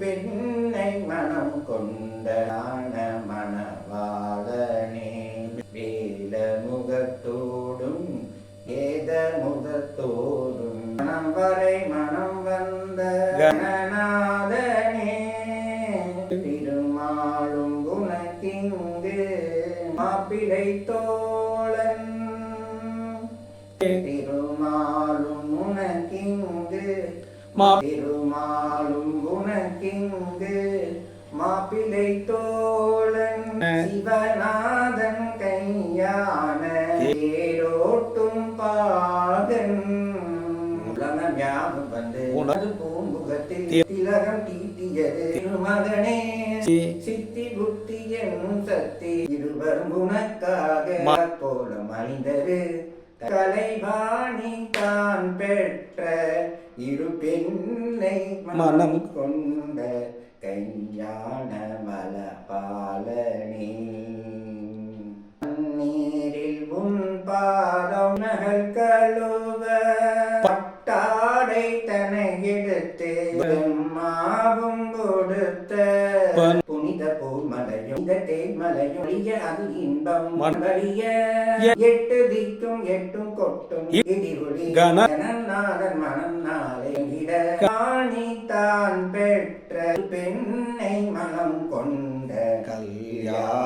பெண்ணை மனம் கொண்ட ஆன மணவாளனே வேல முகத்தோடும் வேத முகத்தோடும் மனம் வரை மனம் வந்த கணநாதனே. திருமாலும் குணத்திங்கு மாப்பிளை தோழன். திருமாலும் உனக்கிங்கு திருமாலும் தேரோட்டும் பாகன் உலகம் யாவும் வந்து உனது பூம்புகத்தில் திலகம் தீட்டியது. திருமகனே சித்தி புத்தி என்னும் சக்தி இருவரும் உனக்காக கோலம் அணிந்தது. கலைவாணி தான் பெற்ற இரு பெண்ணை மனம் கொண்ட கையான மலபாலனே. பாதம் நகல் கழுவ பட்டாடை தனை எடுத்து மாவும் கொடுத்த புனித பூமலையும் இந்த தேன்மலையும் ஒழிய அது இன்பம் வழிய எட்டு திக்கும் எட்டும் கொட்டும் இடிகுடி கணநாதன் மனம் நாளை இட காணி தான் பெற்ற பெண்ணை மனம் கொண்ட கல்யாண